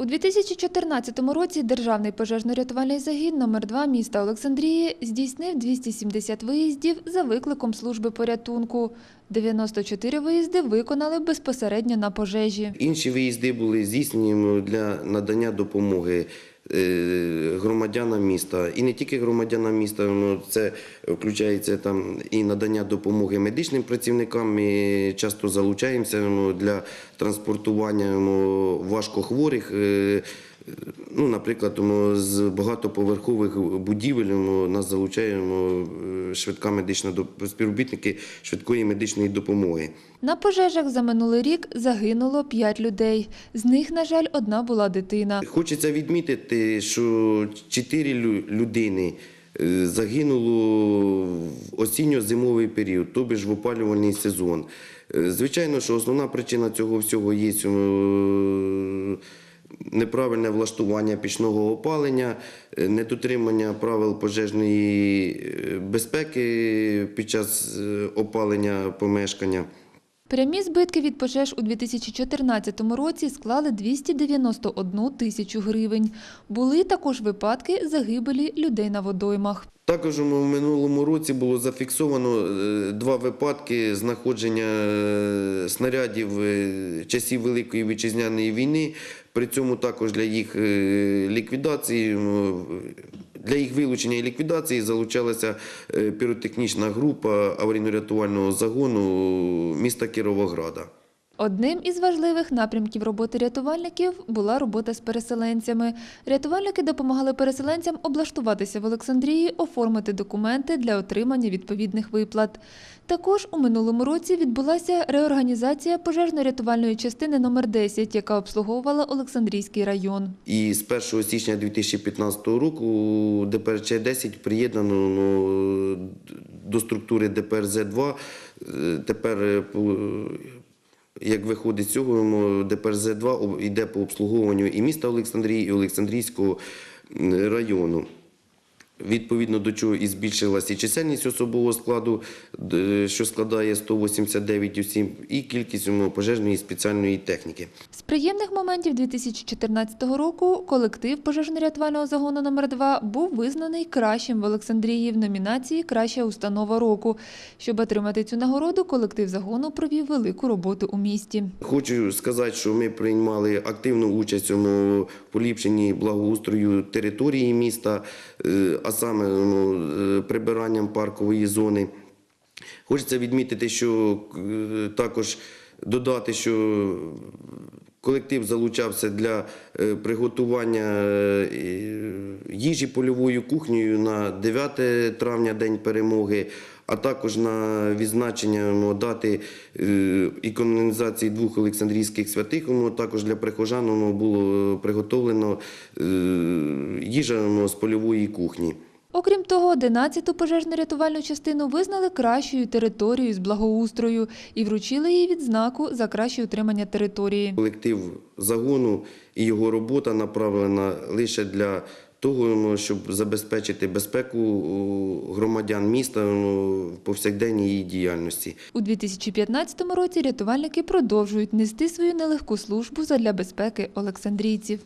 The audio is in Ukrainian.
У 2014 році Державний пожежно-рятувальний загін номер 2 міста Олександрії здійснив 270 виїздів за викликом служби порятунку. 94 виїзди виконали безпосередньо на пожежі. Інші виїзди були здійснені для надання допомоги громадянам міста. І не тільки громадянам міста, ну, це включається там і надання допомоги медичним працівникам. Ми часто залучаємося ну, для транспортування ну, важкохворих. Ну, наприклад, з багатоповерхових будівель ну, нас залучаємо е, швидка медична співробітники швидкої медичної допомоги. На пожежах за минулий рік загинуло 5 людей. З них, на жаль, одна була дитина. Хочеться відмітити, що чотири людини е, загинуло в осінньо-зимовий період, тобто ж в опалювальний сезон. Е, Звичайно, що основна причина цього всього є неправильне влаштування пічного опалення, е, недотримання правил пожежної е, безпеки під час е, опалення помешкання. Прямі збитки від пожеж у 2014 році склали 291 тисячу гривень. Були також випадки загибелі людей на водоймах. Також у минулому році було зафіксовано е, два випадки знаходження е, снарядів е, часів Великої вітчизняної війни. При цьому також для їх ліквідації, для їх вилучення і ліквідації залучалася е, піротехнічна група аварійно-рятувального загону міста Кіровограда. Одним із важливих напрямків роботи рятувальників була робота з переселенцями. Рятувальники допомагали переселенцям облаштуватися в Олександрії, оформити документи для отримання відповідних виплат. Також у минулому році відбулася реорганізація пожежно-рятувальної частини номер 10, яка обслуговувала Олександрійський район. І з 1 січня 2015 року ДПРЧ-10 приєднано ну, до структури ДПРЗ-2. Е, Тепер, е, як виходить з цього, ну, ДПРЗ-2 об- йде по обслуговуванню і міста Олександрії, і Олександрійського району. Відповідно до чого і збільшилася і чисельність особового складу, що складає 189 осіб, і кількість пожежної і спеціальної техніки. З приємних моментів 2014 року колектив пожежно-рятувального загону номер 2 був визнаний кращим в Олександрії в номінації Краща установа року. Щоб отримати цю нагороду, колектив загону провів велику роботу у місті. Хочу сказати, що ми приймали активну участь у поліпшенні благоустрою території міста, е, а саме ну, е, прибиранням паркової зони. Хочеться відмітити, що е, також додати, що колектив залучався для е, приготування їжі польовою кухнею на 9 травня, День перемоги, а також на відзначення ну, дати і канонізації двох Олександрійських святих. Також для прихожан було приготовлено їжа з польової кухні. Окрім того, 11-ту пожежно-рятувальну частину визнали кращою територією з благоустрою і вручили їй відзнаку за краще утримання території. Колектив загону і його робота направлена лише для того, щоб забезпечити безпеку громадян міста ну, в повсякденній її діяльності. У 2015 році рятувальники продовжують нести свою нелегку службу задля безпеки олександрійців.